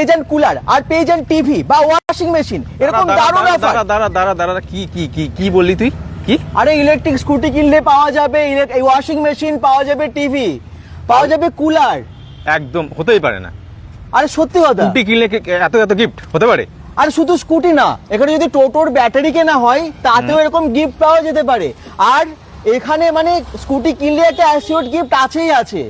পেয়ে যান কুলার আর পেয়ে যান টিভি বা ওয়াশিং মেশিন এরকম দারুণ অফার দাঁড়া দাঁড়া দাঁড়া কি কি কি কি বললি তুই? কি? আরে ইলেকট্রিক স্কুটি কিনলে পাওয়া যাবে এই ওয়াশিং মেশিন পাওয়া যাবে টিভি পাওয়া যাবে কুলার। একদম হতেই পারে না। আরে সত্যি কথা। স্কুটি কিনলে এত এত গিফট হতে পারে? আর শুধু স্কুটি না এখানে যদি টোটোর ব্যাটারি কেনা হয় তাতেও এরকম গিফট পাওয়া যেতে পারে। আর এখানে মানে স্কুটি কিনলে একটা অ্যাসিওর গিফট আছেই আছে।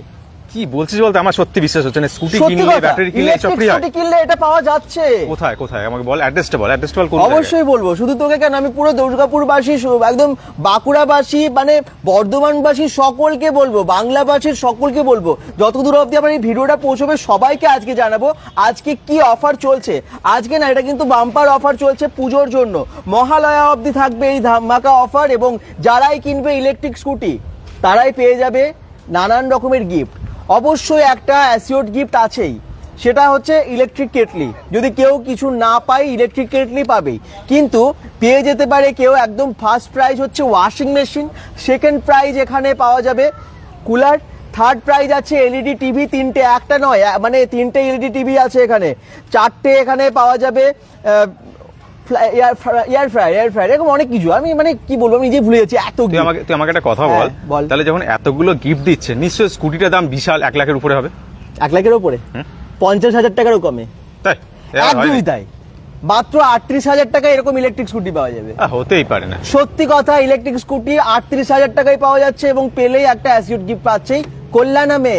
কি বলছিস বলতে? আমার সত্যি বিশ্বাস হচ্ছে না। স্কুটি কিনলে ব্যাটারি কিনলে সব ফ্রি হয়। স্কুটি কিনলে এটা পাওয়া যাচ্ছে। কোথায় কোথায়? আমাকে বল অ্যাড্রেসটা বল অ্যাড্রেসটা বল অবশ্যই বলব শুধু তোকে কেন? আমি পুরো দুর্গাপুরবাসী একদম বাঁকুড়াবাসী মানে বর্ধমানবাসী সকলকে বলব বাংলাভাষীর সকলকে বলব যতদূর অবধি আমার এই ভিডিওটা পৌঁছবে সবাইকে আজকে জানাব আজকে কি অফার চলছে। আজকে না এটা কিন্তু বাম্পার অফার চলছে পুজোর জন্য। মহালয়া অবধি থাকবে এই ধামাকা অফার এবং যারাই কিনবে ইলেকট্রিক স্কুটি তারাই পেয়ে যাবে নানান রকমের গিফট অবশ্যই একটা অ্যাসিওর গিফট আছেই। সেটা হচ্ছে ইলেকট্রিক কেটলি যদি কেউ কিছু না পায় ইলেকট্রিক কেটলি পাবেই। কিন্তু পেয়ে যেতে পারে কেউ একদম ফার্স্ট প্রাইজ হচ্ছে ওয়াশিং মেশিন সেকেন্ড প্রাইজ এখানে পাওয়া যাবে কুলার থার্ড প্রাইজ আছে এলইডি টিভি তিনটে, একটা নয় মানে তিনটে এলইডি টিভি আছে এখানে। চারটে এখানে পাওয়া যাবে air air fryer air fryer এরকম অনেক কিছু। আমি মানে কি বলব আমি নিজে ভুলে যাচ্ছি এত তুই আমাকে তুই আমাকে একটা কথা হ্যাঁ, বল। বল। তাহলে যখন এতগুলো গিফট দিচ্ছে নিশ্চয়ই স্কুটিটার দাম বিশাল এক লাখের উপরে হবে? এক লাখের ওপরে পঞ্চাশ হাজার টাকারও কমে। তাই? একদমই তাই। মাত্র আটত্রিশ হাজার টাকা এরকম ইলেকট্রিক স্কুটি পাওয়া যাবে। হতেই পারে না। সত্যি কথা ইলেকট্রিক স্কুটি আটত্রিশ হাজার টাকায় পাওয়া যাচ্ছে এবং পেলেই একটা অ্যাসিড গিফট পাচ্ছেই। কল্যাণামে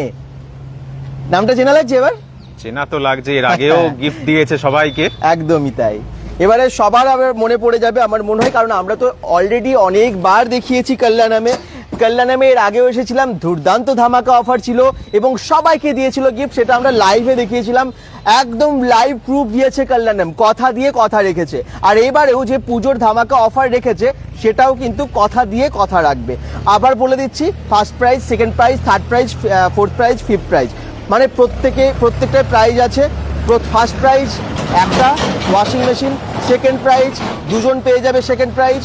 নামটা চেনা লাগছে এবার? চেনা তো লাগছে এর আগেও গিফট দিয়েছে সবাইকে। একদমই তাই। এবারে সবার আবার মনে পড়ে যাবে, আমার মনে হয়, কারণ আমরা তো অলরেডি অনেকবার দেখিয়েছি কল্যাণামে কল্যাণামে এর আগেও এসেছিলাম, দুর্দান্ত ধামাকা অফার ছিল এবং সবাইকে দিয়েছিল গিফট সেটা আমরা লাইভে দেখিয়েছিলাম। একদম লাইভ প্রুফ দিয়েছে কল্যাণাম কথা দিয়ে কথা রেখেছে। আর এবারেও যে পুজোর ধামাকা অফার রেখেছে, সেটাও কিন্তু কথা দিয়ে কথা রাখবে। আবার বলে দিচ্ছি first prize second prize third prize fourth prize fifth prize মানে প্রত্যেকে প্রত্যেকটা প্রাইজ আছে। ফার্স্ট প্রাইজ একটা ওয়াশিং মেশিন সেকেন্ড প্রাইজ দুজন পেয়ে যাবে সেকেন্ড প্রাইজ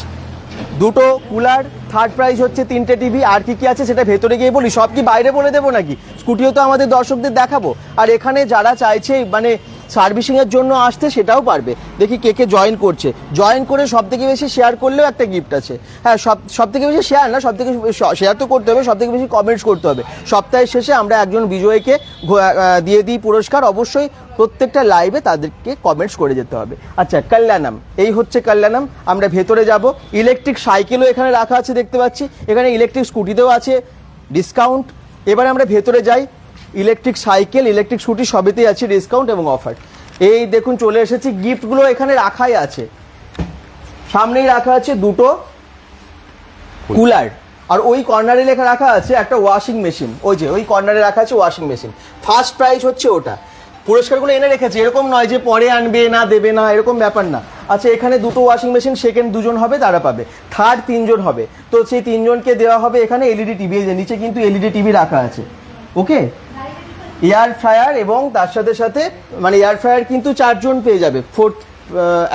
দুটো কুলার থার্ড প্রাইজ হচ্ছে তিনটে টিভি আর কি কি আছে সেটা ভেতরে গিয়ে বলি। সব কি বাইরে বলে দেবো নাকি? স্কুটিও তো আমাদের দর্শকদের দেখাবো। আর এখানে যারা চাইছে মানে সার্ভিসিং এর জন্য আসতে সেটাও পারবে। দেখি কে কে জয়েন করছে। জয়েন করে সব থেকে বেশি শেয়ার করলেও একটা গিফট আছে। হ্যাঁ সব সব থেকে বেশি শেয়ার না সব থেকে শেয়ার তো করতে হবে সব থেকে বেশি কমেন্টস করতে হবে। সপ্তাহের শেষে আমরা একজন বিজয়ীকে দিয়ে দিই পুরস্কার। অবশ্যই প্রত্যেকটা লাইভে তাদেরকে কমেন্টস করে যেতে হবে। আচ্ছা কল্যাণম, এই হচ্ছে কল্যাণম। আমরা ভেতরে যাব। ইলেকট্রিক সাইকেলও এখানে রাখা আছে, দেখতে পাচ্ছি। এখানে ইলেকট্রিক স্কুটিতেও আছে ডিসকাউন্ট এবারে আমরা ভেতরে যাই। ইলেকট্রিক সাইকেল ইলেকট্রিক স্কুটি সবেতেই আছে ডিসকাউন্ট এবং অফার এই দেখুন চলে এসেছি গিফটগুলো এখানে রাখাই আছে। সামনেই রাখা আছে দুটো কুলার আর ওই কর্নারে লেখা রাখা আছে একটা ওয়াশিং মেশিন ওই যে ওই কর্নারে রাখা আছে ওয়াশিং মেশিন ফার্স্ট প্রাইজ হচ্ছে ওটা। পুরস্কারগুলো এনে রেখেছে। এরকম নয় যে পরে আনবে না দেবে না এরকম ব্যাপার না। আচ্ছা এখানে দুটো ওয়াশিং মেশিন সেকেন্ড দুজন হবে তারা পাবে। থার্ড তিনজন হবে। তো সেই তিনজনকে দেওয়া হবে এখানে এলইডি টিভি যে নিচে কিন্তু এলইডি টিভি রাখা আছে। ওকে এয়ার ফ্রায়ার এবং তার সাথে সাথে মানে এয়ার ফ্রায়ার কিন্তু চারজন পেয়ে যাবে ফোর্থ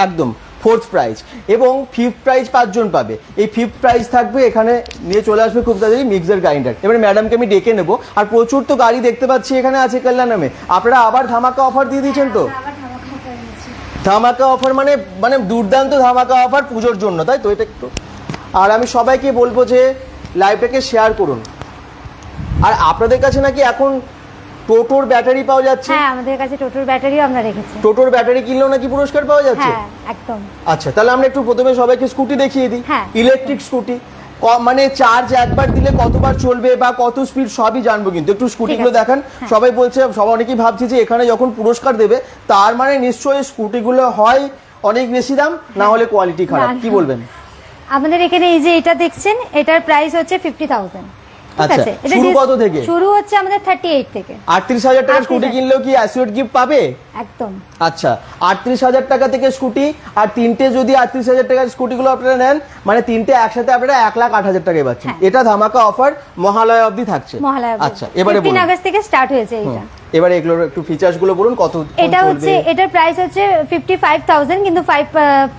একদম ফোর্থ প্রাইজ এবং ফিফথ প্রাইজ পাঁচজন পাবে। এই ফিফথ প্রাইজ থাকবে এখানে নিয়ে চলে আসবে খুব তাড়াতাড়ি মিক্সার গ্রাইন্ডার এবারে ম্যাডামকে আমি ডেকে নেব আর প্রচুর তো গাড়ি দেখতে পাচ্ছি এখানে আছে কল্যাণমে আপনারা আবার ধামাকা অফার দিয়ে দিয়েছেন তো? ধামাকা অফার ধামাকা অফার মানে মানে দুর্দান্ত ধামাকা অফার পুজোর জন্য তাই তো? এটা একটু আর আমি সবাইকে বলব যে লাইভটাকে শেয়ার করুন। আর আপনাদের কাছে নাকি এখন টোটোর ব্যাটারি পাওয়া যাচ্ছে? হ্যাঁ আমাদের কাছে টোটোর ব্যাটারিও আমরা রেখেছি। টোটোর ব্যাটারি কিনলেও নাকি পুরস্কার পাওয়া যাচ্ছে? হ্যাঁ একদম। আচ্ছা তাহলে আমরা একটু প্রথমে সবাইকে স্কুটি দেখিয়ে দিই। হ্যাঁ। Electric scooty. মানে চার্জ একবার দিলে কতবার চলবে বা কত স্পিড সবই জানব কিন্তু। একটু স্কুটিগুলো। দেখান। হ্যাঁ। সবাই বলছে সবাই অনেকেই ভাবছে যে এখানে যখন পুরস্কার দেবে তার মানে নিশ্চয়ই স্কুটিগুলো হয় অনেক বেশি দাম না হলে কোয়ালিটি খারাপ। কি বলবেন? আমাদের এখানে এই যে এটা দেখছেন এটার প্রাইস হচ্ছে ফিফটি থাউজেন্ড আচ্ছা, শুরু কত থেকে? শুরু হচ্ছে আমাদের থার্টি এইট থেকে। আটত্রিশ হাজার টাকার 38,000 স্কুটি কিনলেও কি অ্যাসিড গিফট পাবে? একদম। আচ্ছা আটত্রিশ হাজার টাকা থেকে স্কুটি আর তিনটে যদি আটত্রিশ হাজার টাকার স্কুটিগুলো আপনারা নেন মানে তিনটে একসাথে আপনারা এক লাখ আট হাজার টাকায় পাচ্ছেন। হ্যাঁ। এটা ধামাকা অফার মহালয়া অবধি থাকছে। মহালয়া আচ্ছা এবারে আগস্ট থেকে স্টার্ট হয়েছে এটা এবারে এগুলোর একটু ফিচার্সগুলো বলুন কত এটা হচ্ছে এটার প্রাইস হচ্ছে ফিফটি ফাইভ থাউজেন্ড কিন্তু ফাইভ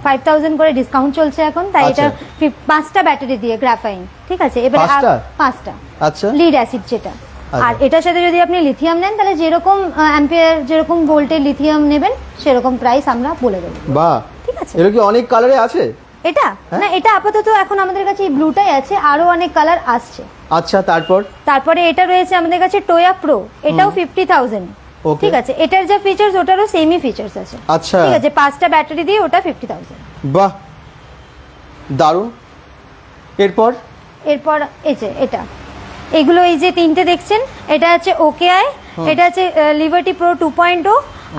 ফাইভ থাউজেন্ড করে ডিসকাউন্ট চলছে এখন তাই এটা আচ্ছা। পাঁচটা ব্যাটারি দিয়ে গ্রাফাইন ঠিক আছে? এবার পাঁচটা? পাঁচটা। আচ্ছা। লিড অ্যাসিড যেটা। আচ্ছা। আর এটার সাথে যদি আপনি লিথিয়াম নেন তাহলে যেরকম অ্যাম্পিয়ার যেরকম ভোল্টের লিথিয়াম নেবেন সেরকম প্রাইস আমরা বলে দেবো। বাহ। ঠিক আছে? এগুলো কি অনেক কালারে আছে? এটা? হ্যাঁ? না এটা আপাতত এখন আমাদের কাছে এই ব্লুটাই আছে আরও অনেক কালার আসছে। আচ্ছা তারপর? তারপরে এটা রয়েছে আমাদের কাছে টোয়া প্রো এটাও ফিফটি থাউজেন্ড ঠিক আছে এটার যা ফিচার্স ওটারও সেমই ফিচার্স আছে। আচ্ছা। ঠিক আছে পাঁচটা ব্যাটারি দিয়ে ওটা ফিফটি থাউজেন্ড বাহ! দারুণ। এরপর? এরপর এই যে এটা। এগুলো এই যে তিনটে দেখছেন এটা আছে ওকে আই এটা আছে লিবার্টি প্রো টু পয়েন্ট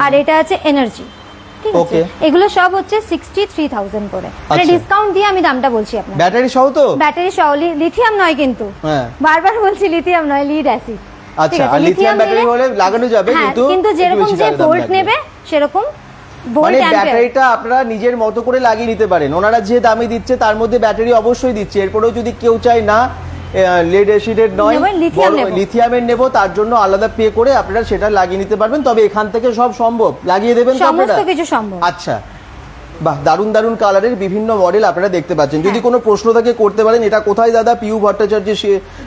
আর এটা আছে এনার্জি ঠিক আছে? এগুলো সব হচ্ছে সিক্সটি থ্রি থাউজেন্ড করে। মানে আচ্ছা। ডিসকাউন্ট দিয়ে আমি দামটা বলছি আপনার ব্যাটারি সহ তো? ব্যাটারি সহ লিথিয়াম নয় কিন্তু। হ্যাঁ। বারবার বলছি লিথিয়াম নয় লিড অ্যাসিড আচ্ছা, আর lithium battery হলে লাগানো যাবে, কিন্তু হ্যাঁ, কিন্তু যেরকম যে ভোল্ট নেবে সেরকম মানে ব্যাটারিটা আপনারা নিজের মতো করে লাগিয়ে নিতে পারেন। ওনারা যে দামে দিচ্ছে তার মধ্যে ব্যাটারি অবশ্যই দিচ্ছে। এরপরেও যদি কেউ চায় না লেড অ্যাসিডের নয়। লিথিয়ামের নেব। তার জন্য আলাদা পে করে আপনারা সেটা লাগিয়ে নিতে পারবেন। তবে এখান থেকে সব সম্ভব। লাগিয়ে দেবেন তো সমস্ত কিছু সম্ভব। আচ্ছা। বাহ দারুণ দারুণ কালারের বিভিন্ন মডেল আপনারা দেখতে পাচ্ছেন। যদি হ্যাঁ। কোনো প্রশ্ন থাকে করতে পারেন। এটা কোথায় দাদা? পিউ ভট্টাচার্য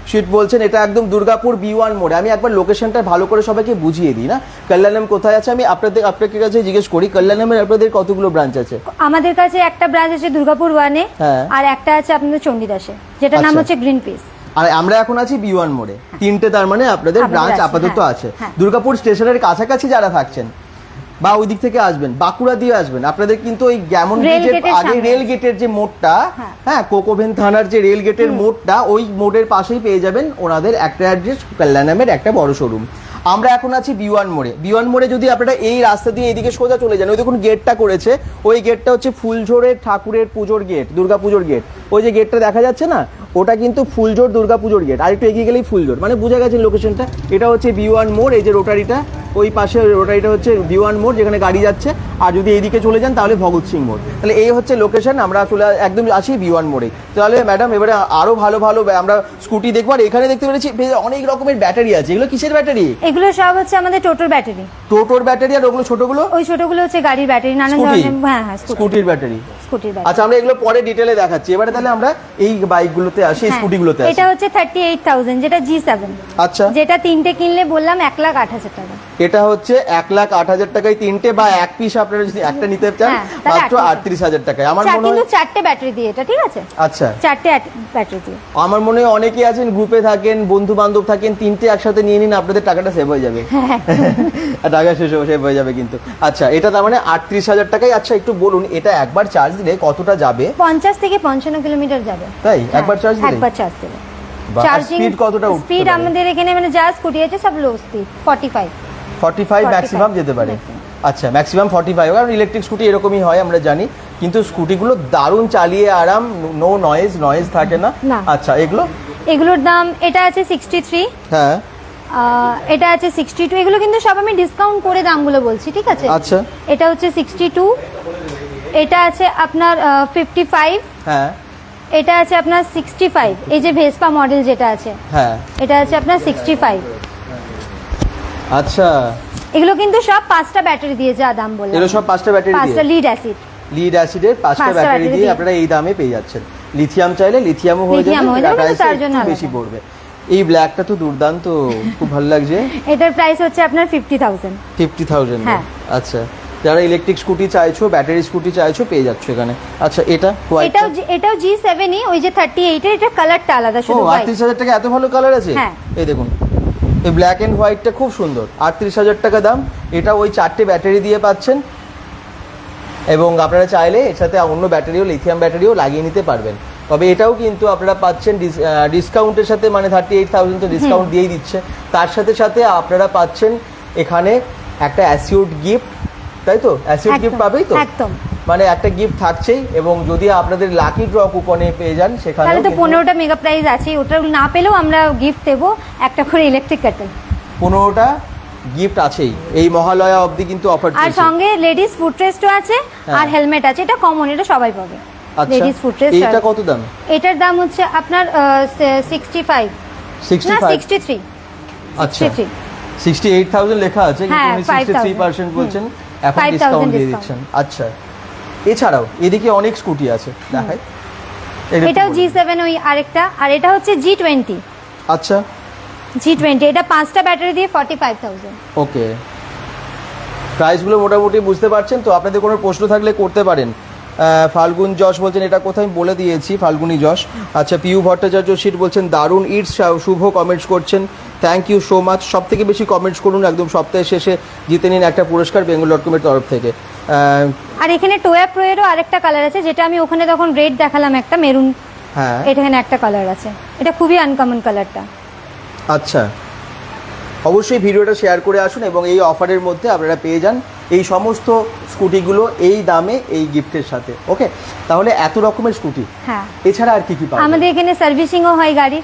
শিট বলছেন এটা একদম দুর্গাপুর বি ওয়ান মোড়ে। আমি একবার লোকেশনটা ভালো করে সবাইকে বুঝিয়ে দিই না? কল্যাণম কোথায় আছে? আমি আপনাদের আপনাকে কাছে জিজ্ঞেস করি কল্যাণমের আপনাদের কতগুলো ব্রাঞ্চ আছে? আমাদের কাছে একটা ব্রাঞ্চ আছে দুর্গাপুর ওয়ানে হ্যাঁ। আর একটা আছে আপনাদের চণ্ডীদাসে যেটার নাম আচ্ছা। হচ্ছে গ্রিন পিস আর আমরা এখন আছি বি ওয়ান মোড়ে তিনটে তার মানে আপনাদের ব্রাঞ্চ আপাতত হ্যাঁ, আছে হ্যাঁ। দুর্গাপুর স্টেশনের কাছাকাছি যারা থাকছেন বা ওই দিক থেকে আসবেন বাঁকুড়া দিয়ে আসবেন আপনাদের কিন্তু ওই গ্যামন ব্রিজের আগে। রেল গেটের যে মোড়টা হ্যাঁ। হ্যাঁ কোকোভেন থানার যে রেল গেটের মোড়টা ওই মোড়ের পাশেই পেয়ে যাবেন ওনাদের একটা অ্যাড্রেস কল্যাণামের একটা বড় শোরুম আমরা এখন আছি বিওয়ান মোড়ে। বিওয়ান মোড়ে যদি আপনারা এই রাস্তা দিয়ে এইদিকে সোজা চলে যান, ওই দেখুন গেটটা করেছে, ওই গেটটা হচ্ছে ফুলঝোড়ের ঠাকুরের পুজোর গেট দুর্গা পুজোর গেট ওই যে গেটটা দেখা যাচ্ছে না, ওটা কিন্তু ফুলজোর দুর্গা পুজোর গেট আর একটু এগিয়ে গেলেই ফুলজোর মানে বুঝে গেছেন লোকেশনটা এটা হচ্ছে বি ওয়ান মোড়, এই যে রোটারিটা ওই পাশে রোটারিটা হচ্ছে বি ওয়ান মোড়, যেখানে গাড়ি যাচ্ছে। আর যদি এইদিকে চলে যান, তাহলে ভগৎ সিং মোড়। তাহলে এই হচ্ছে লোকেশন আমরা চলে একদম আসি বি ওয়ান মোড়ে। তাহলে ম্যাডাম এবারে আরও ভালো ভালো, আমরা স্কুটি দেখব। আর এখানে দেখতে পেরেছি অনেক রকমের ব্যাটারি আছে। এগুলো কিসের ব্যাটারি এগুলো সব হচ্ছে আমাদের টোটোর ব্যাটারি। টোটোর ব্যাটারি আর ওগুলো ছোটগুলো? ওই ছোটগুলো হচ্ছে গাড়ির ব্যাটারি নানান ধরনের হ্যাঁ হ্যাঁ স্কুটির ব্যাটারি। স্কুটির ব্যাটারি। আচ্ছা আমরা এগুলো পরে ডিটেলে দেখাচ্ছি। এবারে তাহলে আমরা এই বাইকগুলোতে আসি হ্যাঁ, স্কুটিগুলোতে আসি। এটা হচ্ছে থার্টি এইট থাউজেন্ড যেটা জি সেভেন আচ্ছা। যেটা তিনটে কিনলে বললাম এক লাখ আট হাজার টাকা। এটা হচ্ছে এক লাখ আট হাজার টাকায় তিনটে বা এক পিস আপনারা যদি একটা নিতে চান হ্যাঁ, মাত্র এক piece। আটত্রিশ হাজার টাকায়। আমার মনে কিন্তু হয় চারটে ব্যাটারি দিয়ে এটা ঠিক আছে? আচ্ছা। চারটে ব্যাটারি দিয়ে। আমার মনে হয় অনেকেই আছেন গ্রুপে থাকেন বন্ধু বান্ধব থাকেন তিনটে একসাথে নিয়ে নিন আপনাদের টাকাটা সেভ হয়ে যাবে। হ্যাঁ, টাকা শেষ সেভ হয়ে যাবে কিন্তু। আচ্ছা এটা তার মানে আটত্রিশ হাজার টাকায় আচ্ছা একটু বলুন এটা একবার চার্জ দিলে কতটা যাবে? পঞ্চাশ থেকে পঞ্চান্ন কিলোমিটার যাবে। তাই? একবার চার্জ দিলে? একবার চার্জ দিলে। চার্জিং speed কতটা স্পিড আমাদের এখানে মানে যা স্কুটি আছে সব low speed forty five forty five 45 maximum যেতে পারে। আচ্ছা ম্যাক্সিমাম ফর্টি ফাইভ কারণ ইলেকট্রিক স্কুটি এরকমই হয় আমরা জানি। কিন্তু স্কুটিগুলো দারুণ চালিয়ে আরাম নো নয়েজ নয়েজ থাকে না। আচ্ছা এগুলো? এগুলোর দাম এটা আছে সিক্সটি থ্রি হ্যাঁ। এটা আছে সিক্সটি টু এগুলো কিন্তু সব আমি ডিসকাউন্ট করে দামগুলো বলছি ঠিক আছে? আচ্ছা। এটা হচ্ছে সিক্সটি টু এটা আছে আপনার ফিফটি ফাইভ হ্যাঁ। এটা আছে আপনার সিক্সটি ফাইভ এই যে ভেসপা মডেল যেটা আছে হ্যাঁ। এটা আছে আপনার সিক্সটি ফাইভ আচ্ছা। এগুলো কিন্তু সব পাঁচটা ব্যাটারি দিয়ে যা দাম বললাম। এগুলো সব পাঁচটা ব্যাটারি পাঁচটা লিড অ্যাসিড লিড অ্যাসিডের পাঁচটা ব্যাটারি দিয়ে দিয়ে। আপনারা এই দামে পেয়ে যাচ্ছেন। লিথিয়াম চাইলে লিথিয়ামও হয়ে যাবে তার জন্য বেশি পড়বে। এই ব্ল্যাকটা তো দুর্দান্ত খুব ভালো লাগছে। এটার প্রাইস হচ্ছে আপনার ফিফটি থাউজেন্ড ফিফটি থাউজেন্ড। আচ্ছা যারা ইলেকট্রিক স্কুটি চাইছো ব্যাটারি স্কুটি চাইছো পেয়ে যাচ্ছ এখানে। আচ্ছা এটা এটাও জি- এটাও জি সেভেনই ওই যে থার্টি এইটের এটা কালারটা আলাদা শুধু। আটত্রিশ হাজার টাকা এত ভালো কালার আছে? হ্যাঁ। এই দেখুন এই ব্ল্যাক অ্যান্ড হোয়াইটটা খুব সুন্দর। আটত্রিশ হাজার টাকা দাম। এটা ওই চারটে ব্যাটারি দিয়ে পাচ্ছেন। এবং আপনারা চাইলে এর সাথে অন্য ব্যাটারিও লিথিয়াম ব্যাটারিও লাগিয়ে নিতে পারবেন। তবে এটাও কিন্তু আপনারা পাচ্ছেন ডিসকাউন্টের সাথে মানে থার্টি এইট থাউজেন্ড তো ডিসকাউন্ট দিয়েই দিচ্ছে। তার সাথে সাথে আপনারা পাচ্ছেন এখানে একটা অ্যাসিউড গিফট তাই তো? অ্যাসিউড গিফট পাবেই তো? একদম। মানে একটা গিফট থাকছেই এবং যদি আপনাদের লাকি ড্র কুপনে পেয়ে যান সেখানে তাহলে তো পনেরোটা মেগা প্রাইস আছে ওটা না পেলেও আমরা গিফট দেবো একটা করে ইলেকট্রিক কেটেল পনেরোটা গিফট আছেই। এই মহালয়া অবধি কিন্তু অফার আর সঙ্গে লেডিস ফুড রেস্টও আছে হ্যাঁ। আর হেলমেট আছে এটা কমন এটা সবাই পাবে। লেডিস ফুড এইটা রেস্ট কত দাম? এটার দাম হচ্ছে আপনার সিক্সটি ফাইভ সিক্সটি না ফাইভ সিক্সটি থ্রি আচ্ছা থ্রি সিক্সটি এইট থাউজেন্ড লেখা আছে কিন্তু হ্যাঁ, উনি সিক্সটি থ্রি 5,000 পার্সেন্ট বলছেন এখন ডিসকাউন্ট দিয়ে দিচ্ছেন। আচ্ছা এছাড়াও এদিকে অনেক স্কুটি আছে দেখাই। এটা এটাও জি সেভেন ওই আরেকটা আর এটা হচ্ছে জি টোয়েন্টি আচ্ছা। জি টোয়েন্টি এটা পাঁচটা ব্যাটারি দিয়ে ফর্টি ফাইভ থাউজেন্ড ওকে। প্রাইসগুলো মোটামুটি বুঝতে পারছেন তো আপনাদের কোনো প্রশ্ন থাকলে করতে পারেন। ফাল্গুন যশ বলছেন এটা কোথায়? বলে দিয়েছি ফাল্গুনি যশ। আচ্ছা পিউ ভট্টাচার্য শীত বলছেন দারুণ ইটস শুভ কমেন্টস করছেন। থ্যাংক ইউ সো মাচ সব থেকে বেশি কমেন্টস করুন একদম সপ্তাহের শেষে জিতে নিন একটা পুরস্কার বেঙ্গল ডট কমের তরফ থেকে। আর এখানে টোয়া প্রোয়েরও আরেকটা কালার আছে যেটা আমি ওখানে তখন রেড দেখালাম একটা মেরুন হ্যাঁ। এটা এখানে একটা কালার আছে। এটা খুবই আনকমন কালারটা আচ্ছা। অবশ্যই ভিডিওটা শেয়ার করে আসুন এবং এই অফারের মধ্যে আপনারা পেয়ে যান। এই সমস্ত স্কুটিগুলো এই দামে এই গিফটের সাথে ওকে? তাহলে এত রকমের স্কুটি। হ্যাঁ। এছাড়া আর কি কি পাবেন আমাদের এখানে সার্ভিসিংও হয় গাড়ির।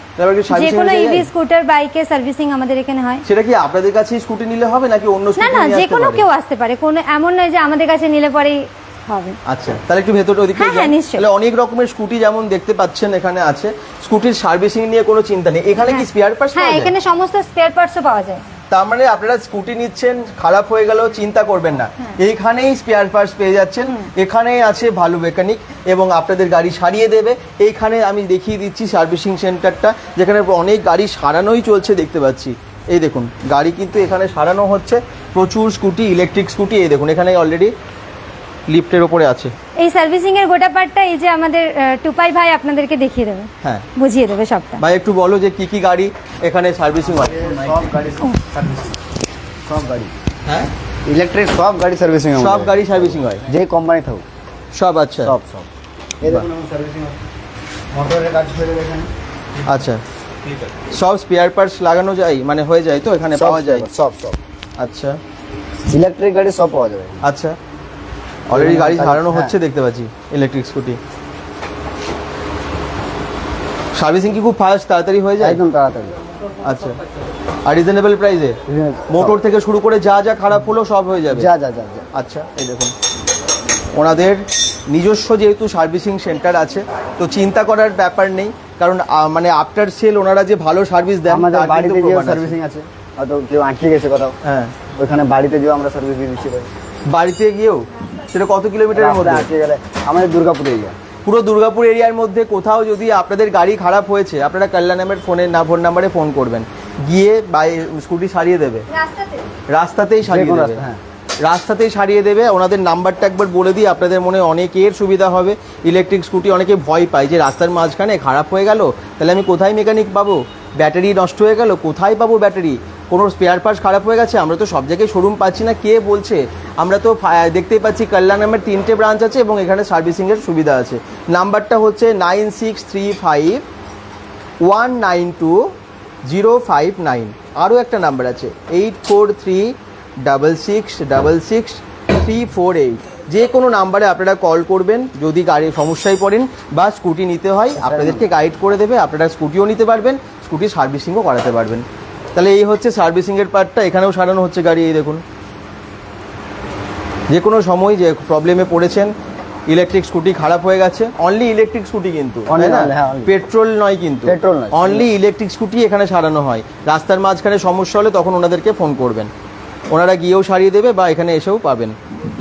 যে কোনো ইভি স্কুটার বাইকের সার্ভিসিং আমাদের এখানে হয়। সেটা কি আপনাদের কাছেই স্কুটি নিলে হবে নাকি অন্য না স্কুটি না নিয়ে যে কোনো কেউ আসতে পারে। কোনো এমন নয় যে আমাদের কাছে নিলে পরেই হবে। আচ্ছা তাহলে একটু ভেতরে ওদিকে হ্যাঁ, হ্যাঁ। তাহলে অনেক রকমের স্কুটি যেমন দেখতে পাচ্ছেন এখানে আছে। স্কুটির সার্ভিসিং নিয়ে কোনো চিন্তা নেই। এখানে কি স্পেয়ার পার্টস হ্যাঁ এখানে সমস্ত স্পেয়ার পার্টসও পাওয়া যায়। তার মানে আপনারা স্কুটি নিচ্ছেন খারাপ হয়ে গেলেও চিন্তা করবেন না। হ্যাঁ। এইখানেই স্পেয়ার পার্টস পেয়ে যাচ্ছেন এখানেই আছে ভালো মেকানিক এবং আপনাদের গাড়ি সারিয়ে দেবে। এইখানে আমি দেখিয়ে দিচ্ছি সার্ভিসিং সেন্টারটা যেখানে অনেক গাড়ি সারানোই চলছে দেখতে পাচ্ছি। এই দেখুন গাড়ি কিন্তু এখানে সারানো হচ্ছে। প্রচুর স্কুটি ইলেকট্রিক স্কুটি এই দেখুন এখানে অলরেডি লিফটের উপরে আছে। এই সার্ভিসিং এর গোটা পার্টটা এই যে আমাদের টুপাই ভাই আপনাদেরকে দেখিয়ে দেবে। হ্যাঁ। বুঝিয়ে দেবে সবটা। ভাই একটু বলো যে কি কি গাড়ি এখানে সার্ভিসিং হয়? সব গাড়ি সার্ভিস। সব গাড়ি। হ্যাঁ? ইলেকট্রিক সব গাড়ি সার্ভিসিং হয়। সব গাড়ি সার্ভিসিং হয়? যে কোম্পানি থাকুক। সব আচ্ছা। সব সব। এই দেখুন আমার সার্ভিসিং মোটরের কাজ করে এখানে। আচ্ছা। সব স্পেয়ার পার্টস লাগানো যায়? মানে হয়ে যায় তো এখানে পাওয়া যায়? সব সব। আচ্ছা। ইলেকট্রিক গাড়ি সব পাওয়া যাবে। আচ্ছা। অলরেডি গাড়ি হ্যাঁ। সারানো হচ্ছে দেখতে পাচ্ছি ইলেকট্রিক স্কুটি সার্ভিসিং কি খুব ফাস্ট তাড়াতাড়ি হয়ে যায়? একদম তাড়াতাড়ি। আচ্ছা। আর রিজনেবল প্রাইসে মোটর থেকে শুরু করে যা যা খারাপ হলো সব হয়ে যাবে? যা যা যা যা। আচ্ছা এই দেখুন। ওনাদের নিজস্ব যেহেতু সার্ভিসিং সেন্টার আছে তো চিন্তা করার ব্যাপার নেই কারণ মানে আফটার সেল ওনারা যে ভালো সার্ভিস দেন আমাদের বাড়িতে আছে। সার্ভিসিং আছে। হয়তো কেউ আটকে গেছে কোথাও। হ্যাঁ। ওখানে বাড়িতে যেও আমরা সার্ভিস দিয়ে দিচ্ছি। ভাই বাড়িতে গিয়েও? সেটা কত কিলোমিটারের মধ্যে? আটকে গেলে আমাদের দুর্গাপুর এরিয়া পুরো দুর্গাপুর এরিয়ার মধ্যে কোথাও যদি আপনাদের গাড়ি খারাপ হয়েছে আপনারা কল্যাণামের ফোনের না ফোন নাম্বারে ফোন করবেন। গিয়ে বাই স্কুটি সারিয়ে দেবে। রাস্তাতেই সারিয়ে দেবে। হ্যাঁ। রাস্তাতেই সারিয়ে দেবে। ওনাদের নাম্বারটা একবার বলে দিই আপনাদের মনে অনেকের সুবিধা হবে। ইলেকট্রিক স্কুটি অনেকে ভয় পায় যে রাস্তার মাঝখানে খারাপ হয়ে গেল তাহলে আমি কোথায় মেকানিক পাবো? ব্যাটারি নষ্ট হয়ে গেল কোথায় পাবো ব্যাটারি? কোনো স্পেয়ার পার্টস খারাপ হয়ে গেছে? আমরা তো সব জায়গায় শোরুম পাচ্ছি না। কে বলছে? আমরা তো দেখতেই পাচ্ছি কল্যাণামের তিনটে ব্রাঞ্চ আছে এবং এখানে সার্ভিসিংয়ের সুবিধা আছে। নাম্বারটা হচ্ছে nine six three five one nine two zero five nine আরও একটা নাম্বার আছে eight four three double six double six three four eight যে কোনো নাম্বারে আপনারা কল করবেন, যদি গাড়ি সমস্যায় পড়েন বা স্কুটি নিতে হয়, আপনাদেরকে গাইড করে দেবে, আপনারা স্কুটিও নিতে পারবেন স্কুটি সার্ভিসিংও করাতে পারবেন। তাহলে এই হচ্ছে সার্ভিসিংয়ের পার্টটা এখানেও সারানো হচ্ছে গাড়ি এই দেখুন। যে কোনো সময় যে প্রবলেমে পড়েছেন ইলেকট্রিক স্কুটি খারাপ হয়ে গেছে অনলি ইলেকট্রিক স্কুটি কিন্তু তাই না? only, হ্যাঁ। পেট্রোল নয় কিন্তু অনলি ইলেকট্রিক স্কুটি এখানে সারানো হয়। রাস্তার মাঝখানে সমস্যা হলে তখন ওনাদেরকে ফোন করবেন। ওনারা গিয়েও সারিয়ে দেবে বা এখানে এসেও পাবেন।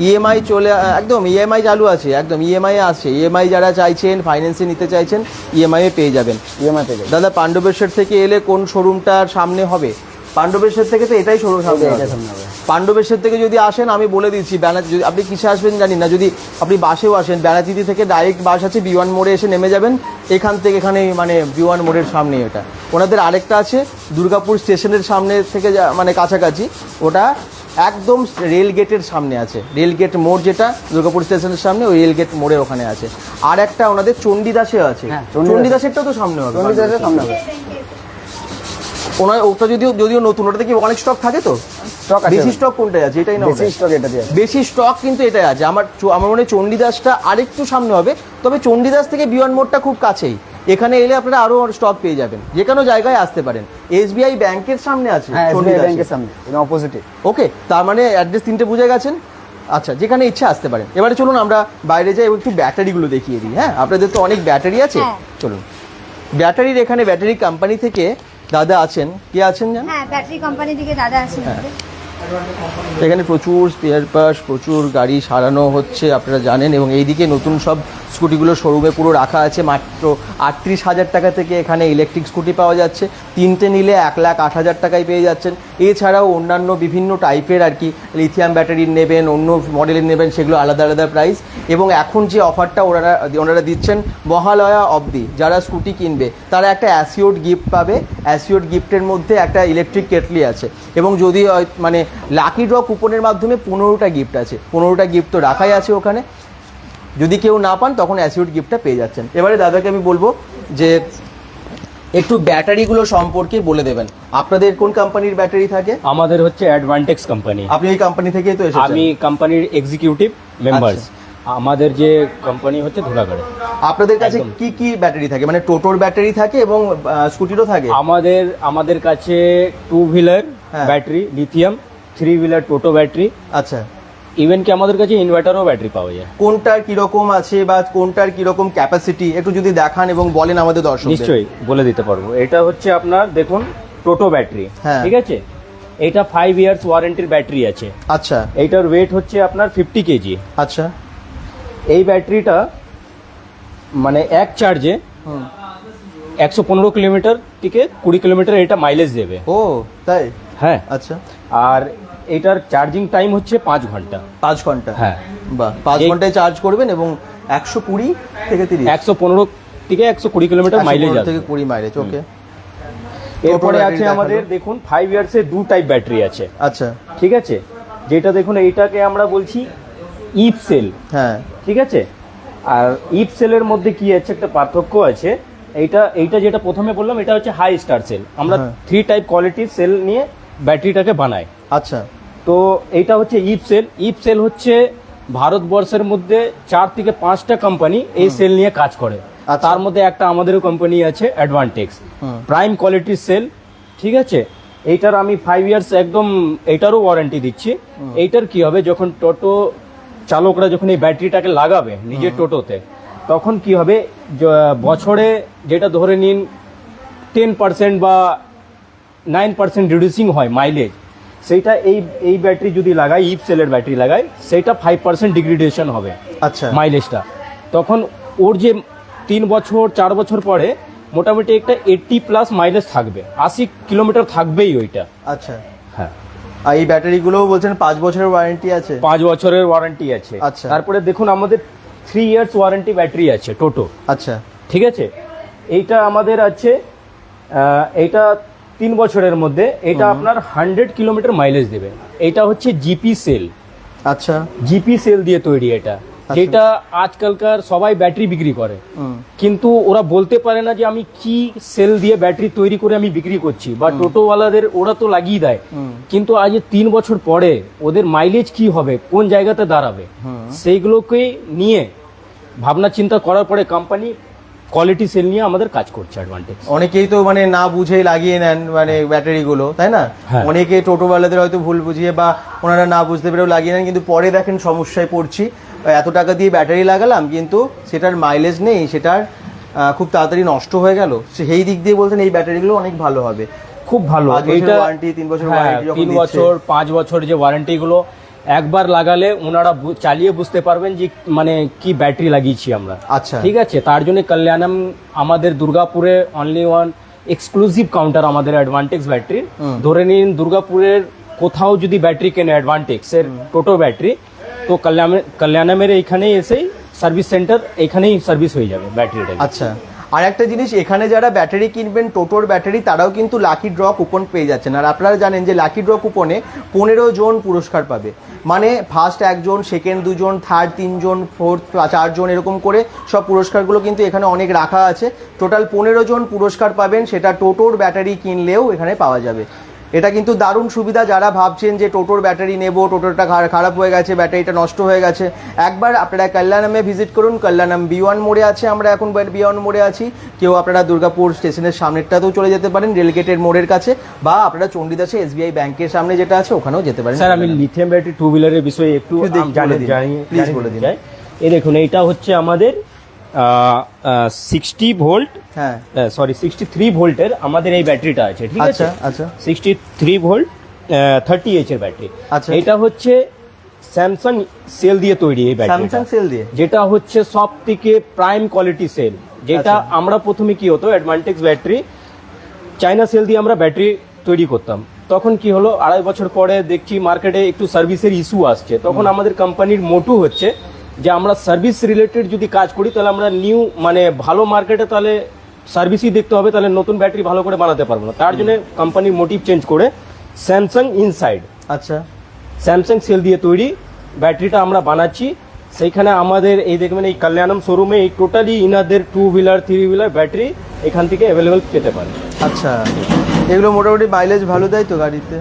ইএমআই চলে একদম ইএমআই চালু আছে একদম ইএমআই আছে ইএমআই যারা চাইছেন ফাইন্যান্সে নিতে চাইছেন ইএমআই পেয়ে যাবেন। ইএমআই পেয়ে যাবেন। দাদা পাণ্ডবেশ্বর থেকে এলে কোন শোরুমটার সামনে হবে? পাণ্ডবেশ্বর থেকে তো এটাই শোরুম সামনে। পাণ্ডবেশ্বর থেকে যদি আসেন আমি বলে দিচ্ছি ব্যানার্জি যদি আপনি কিসে আসবেন জানি না যদি আপনি বাসেও আসেন ব্যানার্জিদি থেকে ডাইরেক্ট বাস আছে বি ওয়ান মোড়ে এসে নেমে যাবেন এখান থেকে এখানে মানে বি ওয়ান মোড়ের সামনে এটা। ওনাদের আরেকটা আছে দুর্গাপুর স্টেশনের সামনে থেকে মানে কাছাকাছি ওটা একদম রেল গেটের সামনে আছে। রেল গেট মোড় যেটা দুর্গাপুর স্টেশনের সামনে ওই রেল গেট মোড়ের ওখানে আছে। আর একটা ওনাদের চণ্ডীদাসে আছে। হ্যাঁ, চণ্ডীদাসে। চণ্ডীদাসেরটাও তো সামনে হবে চণ্ডীদাসের সামনে হবে। ওনার ওটা যদিও যদিও নতুন ওটাতে কি অনেক স্টক থাকে তো? স্টক আছে বেশি স্টক কোনটাই আছে? এটাই না বেশি স্টক এটা দিয়ে আছে। বেশি স্টক কিন্তু এটাই আছে। আমার আমার মনে হয় চণ্ডীদাসটা আরেকটু সামনে হবে। তবে চণ্ডীদাস থেকে বিয়ন মোড়টা খুব কাছেই। এখানে এলে আপনারা আরও স্টক পেয়ে যাবেন। যে কোনো জায়গায় আসতে পারেন। এসবিআই ব্যাংকের সামনে আছে। ব্যাংকের সামনে অপোজিটে ওকে তার মানে অ্যাড্রেস তিনটে বুঝে গেছেন? আচ্ছা যেখানে ইচ্ছা আসতে পারেন। এবারে চলুন আমরা বাইরে যাই এবং একটু ব্যাটারিগুলো দেখিয়ে দিই। হ্যাঁ আপনাদের তো অনেক ব্যাটারি আছে। হ্যাঁ। চলুন। ব্যাটারির এখানে ব্যাটারি কোম্পানি থেকে দাদা আছেন? কে আছেন জান হ্যাঁ ব্যাটারি কোম্পানি থেকে দাদা আছে হ্যাঁ। এখানে প্রচুর স্পেয়ার পার্টস প্রচুর গাড়ি সারানো হচ্ছে আপনারা জানেন এবং এইদিকে নতুন সব স্কুটিগুলো শোরুমে পুরো রাখা আছে, মাত্র আটত্রিশ হাজার টাকা থেকে এখানে ইলেকট্রিক স্কুটি পাওয়া যাচ্ছে। তিনটে নিলে এক লাখ আট হাজার টাকায় পেয়ে যাচ্ছেন। এছাড়াও অন্যান্য বিভিন্ন টাইপের আর কি লিথিয়াম ব্যাটারির নেবেন, অন্য মডেলের নেবেন, সেগুলো আলাদা আলাদা প্রাইস এবং এখন যে অফারটা ওনারা ওনারা দিচ্ছেন, মহালয়া অবধি, যারা স্কুটি কিনবে, তারা একটা অ্যাসিওড গিফট পাবে। অ্যাসিওড গিফটের মধ্যে একটা ইলেকট্রিক কেটলি আছে। এবং যদি মানে লাকি ড্র কুপনের মাধ্যমে পনেরোটা গিফট আছে। পনেরোটা গিফট তো রাখাই আছে ওখানে। যদি কেউ না পান তখন অ্যাসিউড গিফটটা পেয়ে যাচ্ছেন। এবারে দাদাকে আমি বলব যে একটু ব্যাটারিগুলো সম্পর্কে বলে দেবেন। আপনাদের কোন কোম্পানির ব্যাটারি থাকে? আমাদের হচ্ছে অ্যাডভান্টেক্স কোম্পানি আপনি এই কোম্পানি থেকেই তো এসেছেন। আমি কোম্পানির এক্সিকিউটিভ মেম্বার্স আমাদের যে কোম্পানি হচ্ছে ধুলাগড়ে। আপনাদের কাছে। কি কি ব্যাটারি থাকে? মানে টোটোর ব্যাটারি থাকে এবং স্কুটিরও থাকে? আমাদের আমাদের কাছে টু হুইলার হ্যাঁ। ব্যাটারি লিথিয়াম থ্রি হুইলার টোটো ব্যাটারি। আচ্ছা। ইভেন কি আমাদের কাছে ইনভার্টারও ব্যাটারি পাওয়া যায়। কোনটার কীরকম আছে বা কোনটার কীরকম ক্যাপাসিটি একটু যদি দেখান এবং বলেন আমাদের দর্শক নিশ্চয়ই বলে দিতে পারব। এটা হচ্ছে আপনার দেখুন টোটো ব্যাটারি হ্যাঁ। ঠিক আছে? এটা ফাইভ ইয়ার্স ওয়ারেন্টির ব্যাটারি আছে। আচ্ছা। এইটার ওয়েট হচ্ছে আপনার ফিফটি কেজি আচ্ছা। এই ব্যাটারিটা মানে এক চার্জে একশো পনেরো কিলোমিটার থেকে কুড়ি কিলোমিটার এটা মাইলেজ দেবে। ও তাই? হ্যাঁ। আচ্ছা। আর এটার চার্জিং টাইম হচ্ছে পাঁচ ঘণ্টা। পাঁচ ঘণ্টা? হ্যাঁ। বাহ পাঁচ ঘন্টায় চার্জ করবেন এবং একশো কুড়ি থেকে তিরিশ। একশো পনেরো থেকে একশো কুড়ি কিলোমিটার মাইলেজ থেকে কুড়ি মাইলেজ ওকে এরপরে আছে আমাদের দেখুন ফাইভ ইয়ার্স এর দু টাইপ ব্যাটারি আছে। আচ্ছা। ঠিক আছে? যেটা দেখুন এইটাকে আমরা বলছি ইপ সেল হ্যাঁ। ঠিক আছে? আর ইপ সেলের মধ্যে কি আছে একটা পার্থক্য আছে। এইটা এইটা যেটা প্রথমে বললাম এটা হচ্ছে হাই স্টার সেল আমরা। থ্রি টাইপ কোয়ালিটির সেল নিয়ে ব্যাটারিটাকে বানাই। আচ্ছা। তো এইটা হচ্ছে ইপ সেল ইপ সেল হচ্ছে ভারতবর্ষের মধ্যে চার থেকে পাঁচটা কোম্পানি এই সেল নিয়ে কাজ করে। আচ্ছা। তার মধ্যে একটা আমাদেরও কোম্পানি আছে অ্যাডভান্টেক্স প্রাইম কোয়ালিটির সেল ঠিক আছে? এইটার আমি ফাইভ ইয়ার্স একদম এইটারও ওয়ারেন্টি দিচ্ছি। এইটার কি হবে? যখন টোটো চালকরা যখন এই ব্যাটারিটাকে লাগাবে নিজের টোটোতে তখন কি হবে? বছরে যেটা ধরে নিন টেন পার্সেন্ট বা নাইন পার্সেন্ট রিডিউসিং হয় মাইলেজ সেইটা এই এই ব্যাটারি যদি লাগাই ইপ সেলের ব্যাটারি লাগাই সেইটা ফাইভ পার্সেন্ট ডিগ্রিডেশন হবে আচ্ছা। মাইলেজটা তখন ওর যে তিন বছর চার বছর পরে মোটামুটি একটা এইটটি প্লাস মাইলেজ থাকবে। আশি কিলোমিটার থাকবেই ওইটা। আচ্ছা। হ্যাঁ। আর এই ব্যাটারিগুলোও বলছেন পাঁচ বছরের ওয়ারেন্টি আছে? পাঁচ বছরের ওয়ারেন্টি আছে। আচ্ছা। তারপরে দেখুন আমাদের থ্রি ইয়ার্স ওয়ারেন্টি ব্যাটারি আছে টোটো আচ্ছা। ঠিক আছে? এইটা আমাদের আছে এইটা তিন বছরের মধ্যে এটা আপনার হান্ড্রেড কিলোমিটার মাইলেজ দেবে। এটা হচ্ছে জিপি সেল আচ্ছা। জিপি সেল দিয়ে তৈরি এটা। যেটা আজকালকার সবাই ব্যাটারি বিক্রি করে। কিন্তু ওরা বলতে পারে না যে আমি কি সেল দিয়ে ব্যাটারি তৈরি করে আমি বিক্রি করছি। বা টোটোওয়ালাদের ওরা তো লাগিয়ে দেয়। কিন্তু আজ তিন বছর পরে ওদের মাইলেজ কি হবে কোন জায়গাতে দাঁড়াবে সেইগুলোকে নিয়ে ভাবনা চিন্তা করার পরে কোম্পানি কোয়ালিটি সেল নিয়ে আমাদের কাজ করছে অ্যাডভান্টেজ অনেকেই তো মানে না বুঝে লাগিয়ে নেন মানে ব্যাটারিগুলো তাই না? হ্যাঁ। অনেকে টোটোওয়ালাদের হয়তো ভুল বুঝিয়ে বা ওনারা না বুঝতে পেরেও লাগিয়ে নেন কিন্তু পরে দেখেন সমস্যায় পড়ছি। এত টাকা দিয়ে ব্যাটারি লাগালাম কিন্তু সেটার মাইলেজ নেই সেটার খুব তাড়াতাড়ি নষ্ট হয়ে গেল। সেই দিক দিয়ে বলছেন এই ব্যাটারিগুলো অনেক ভালো হবে। খুব ভালো। এইটা warranty, তিন বছর হ্যাঁ, তিন বছর পাঁচ বছর যে ওয়ারেন্টি গুলো একবার লাগালে ওনারা চালিয়ে বুঝতে পারবেন যে মানে কি ব্যাটারি লাগিয়েছি আমরা। আচ্ছা। ঠিক আছে? তার জন্য কল্যাণম আমাদের দুর্গাপুরে অনলি ওয়ান এক্সক্লুসিভ কাউন্টার আমাদের অ্যাডভান্টেক্স ব্যাটারির ধরে নিন দুর্গাপুরের কোথাও যদি ব্যাটারি কেনে অ্যাডভান্টেক্স এর টোটো ব্যাটারি তো কল্যাণে কল্যাণমের এইখানেই এসেই সার্ভিস সেন্টার এইখানেই সার্ভিস হয়ে যাবে ব্যাটারিটা। আচ্ছা। আর একটা জিনিস, এখানে যারা ব্যাটারি কিনবেন, টোটোর ব্যাটারি, তারাও কিন্তু লাকি ড্র কুপন পেয়ে যাচ্ছেন। আর আপনারা জানেন যে লাকি ড্র কুপনে পনেরো জন পুরস্কার পাবে। মানে ফার্স্ট একজন সেকেন্ড দুজন থার্ড তিনজন ফোর্থ চারজন, এরকম করে সব পুরস্কারগুলো কিন্তু এখানে অনেক রাখা আছে। টোটাল পনেরো জন পুরস্কার পাবেন, সেটা টোটোর ব্যাটারি কিনলেও এখানে পাওয়া যাবে। এটা কিন্তু দারুণ সুবিধা যারা ভাবছেন যে টোটোর ব্যাটারি নেব টোটোটা খারাপ হয়ে গেছে ব্যাটারিটা নষ্ট হয়ে গেছে একবার আপনারা কল্যাণমে ভিজিট করুন কল্যাণম বি ওয়ান মোড়ে আছে আমরা এখন বি ওয়ান মোড়ে আছি কেউ আপনারা দুর্গাপুর স্টেশনের সামনেরটাতেও চলে যেতে পারেন রেলগেটের মোড়ের কাছে বা আপনারা চণ্ডীদাসে এসবিআই ব্যাংকের সামনে যেটা আছে ওখানেও যেতে পারেন স্যার আমি লিথিয়াম ব্যাটারি টু হুইলারের বিষয়ে একটু একটু দেখ- আম- জানি বলে দিন। জানি Please জানি বলে দিন। এই দেখুন এইটা হচ্ছে আমাদের সিক্সটি ভোল্ট হ্যাঁ। সরি সিক্সটি থ্রি ভোল্টের আমাদের এই ব্যাটারিটা আছে ঠিক আছে? আচ্ছা sixty three volt thirty H এর ব্যাটারি। আচ্ছা। এটা হচ্ছে স্যামসাং সেল দিয়ে তৈরি এই ব্যাটারি স্যামসাং সেল দিয়ে? যেটা হচ্ছে সব থেকে প্রাইম কোয়ালিটি সেল যেটা আচ্ছা। আমরা প্রথমে কি হতো অ্যাডভান্টেজ ব্যাটারি চাইনা সেল দিয়ে আমরা ব্যাটারি তৈরি করতাম। তখন কি হলো আড়াই বছর পরে দেখছি মার্কেটে একটু সার্ভিসের ইস্যু আসছে। তখন আমাদের কোম্পানির মোটু হচ্ছে যে আমরা সার্ভিস রিলেটেড যদি কাজ করি তাহলে আমরা নিউ মানে ভালো মার্কেটে তাহলে সার্ভিসই দেখতে হবে তাহলে নতুন ব্যাটারি ভালো করে বানাতে পারব না। তার জন্য কোম্পানির মোটিভ চেঞ্জ করে স্যামসাং ইনসাইড আচ্ছা। স্যামসাং সেল দিয়ে তৈরি ব্যাটারিটা আমরা বানাচ্ছি। সেইখানে আমাদের এই দেখবেন এই কল্যাণম শোরুমে এই টোটালি ইনাদের two wheeler three wheeler battery এখান থেকে অ্যাভেলেবেল পেতে পারে আচ্ছা। এগুলো মোটামুটি মাইলেজ ভালো দেয় তো গাড়িতে?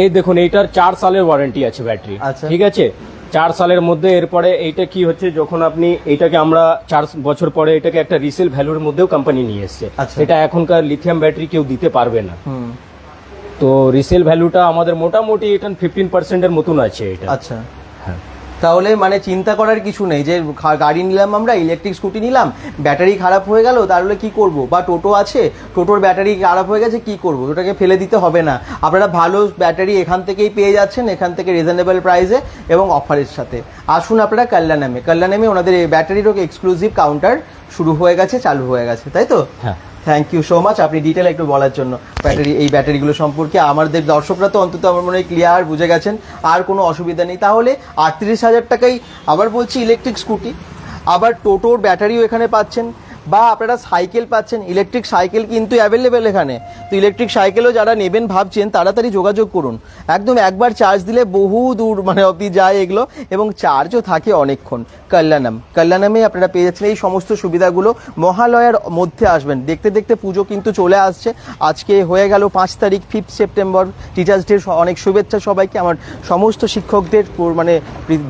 এই দেখুন এইটার চার সালের ওয়ারেন্টি আছে ব্যাটারি আচ্ছা। ঠিক আছে? চার সালের মধ্যে এরপরে এইটা কি হচ্ছে যখন আপনি এটাকে আমরা চার বছর পরে এটাকে একটা রিসেল ভ্যালুর মধ্যেও কোম্পানি নিয়ে এসছে। আচ্ছা। এটা এখনকার লিথিয়াম ব্যাটারি কেউ দিতে পারবে না। তো রিসেল ভ্যালুটা আমাদের মোটামুটি এটা ফিফটিন পার্সেন্টের মতন আছে এটা। আচ্ছা। হ্যাঁ। তাহলে মানে চিন্তা করার কিছু নেই যে গাড়ি নিলাম আমরা ইলেকট্রিক স্কুটি নিলাম ব্যাটারি খারাপ হয়ে গেল, তাহলে কি করব? বা টোটো আছে, টোটোর ব্যাটারি খারাপ হয়ে গেছে, কি করব? ওটাকে ফেলে দিতে হবে না। আপনারা ভালো ব্যাটারি এখান থেকেই পেয়ে যাচ্ছেন, এখান থেকে রিজনেবল প্রাইসে এবং অফারের সাথে। আসুন আপনারা কল্যাণামে। কল্যাণামে ওনাদের ব্যাটারিরও এক্সক্লুসিভ কাউন্টার শুরু হয়ে গেছে, চালু হয়ে গেছে, তাই তো? হ্যাঁ। থ্যাংক ইউ সো মাচ আপনি ডিটেল একটু বলার জন্য। ব্যাটারি এই ব্যাটারিগুলো সম্পর্কে আমাদের দর্শকরা তো অন্তত আমার মনে হয় ক্লিয়ার বুঝে গেছেন। আর কোনো অসুবিধা নেই। তাহলে আটত্রিশ হাজার টাকাই, আবার বলছি ইলেকট্রিক স্কুটি আবার টোটোর ব্যাটারিও এখানে পাচ্ছেন। বা আপনারা সাইকেল পাচ্ছেন ইলেকট্রিক সাইকেল কিন্তু অ্যাভেলেবেল এখানে। তো ইলেকট্রিক সাইকেলও যারা নেবেন ভাবছেন, তাড়াতাড়ি যোগাযোগ করুন। একদম একবার চার্জ দিলে বহু দূর মানে অবধি যায় এগুলো, এবং চার্জও থাকে অনেকক্ষণ। কল্যাণম। কল্যাণমে আপনারা পেয়ে যাচ্ছেন এই সমস্ত সুবিধাগুলো। মহালয়ার মধ্যে আসবেন। দেখতে দেখতে পুজো কিন্তু চলে আসছে। আজকে হয়ে গেল পাঁচ তারিখ ফিফথ সেপ্টেম্বর টিচার্স ডে অনেক শুভেচ্ছা সবাইকে। আমার সমস্ত শিক্ষকদের মানে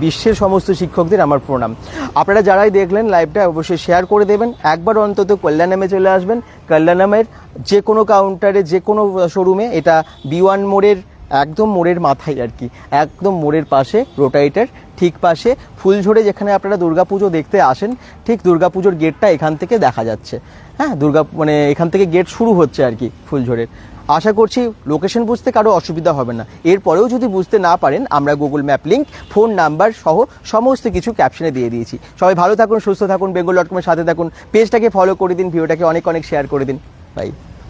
বিশ্বের সমস্ত শিক্ষকদের আমার প্রণাম। আপনারা যারাই দেখলেন লাইভটা অবশ্যই শেয়ার করে দেবেন। একবার অন্তত কল্যাণামে চলে আসবেন। কল্যাণামের যে কোনো কাউন্টারে যে কোনো শোরুমে এটা বি ওয়ান মোড়ের, একদম মোড়ের মাথায় আর কি, একদম মোড়ের পাশে রোটাইটার ঠিক পাশে ফুলঝোড়ে যেখানে আপনারা দুর্গাপুজো দেখতে আসেন, ঠিক দুর্গাপুজোর গেটটা এখান থেকে দেখা যাচ্ছে। হ্যাঁ দুর্গা মানে এখান থেকে গেট শুরু হচ্ছে আর কি ফুলঝোড়ের আশা করছি লোকেশন বুঝতে কারও অসুবিধা হবে না। এরপরেও যদি বুঝতে না পারেন, আমরা Google map link, phone number সহ সমস্ত কিছু ক্যাপশনে দিয়ে দিয়েছি। সবাই ভালো থাকুন, সুস্থ থাকুন, বেঙ্গল ডট কমের সাথে থাকুন। পেজটাকে ফলো করে দিন, ভিডিওটাকে অনেক অনেক শেয়ার করে দিন। বাই